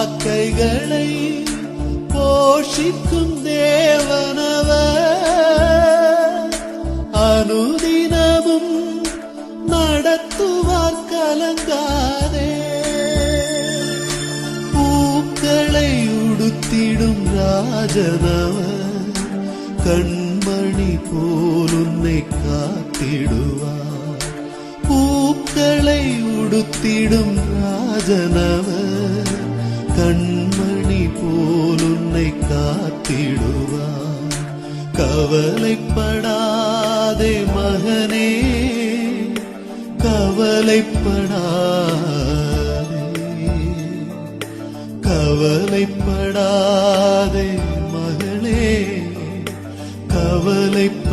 காக்கைகளை போஷிக்கும் தேவனவ அனுதினமும் நடத்துவார் கலங்காதே. பூக்களை உடுத்திடும் ராஜனவ கண்மணி போல் உன்னை காத்திடுவார். பூக்களை உடுத்திடும் ராஜனவர். கண்மணி போல் உன்னை காத்திடுவார் கவலைப்படாதே மகனே கவலைப்படாதே. கவலைப்படாதே மகளே கவலைப்படா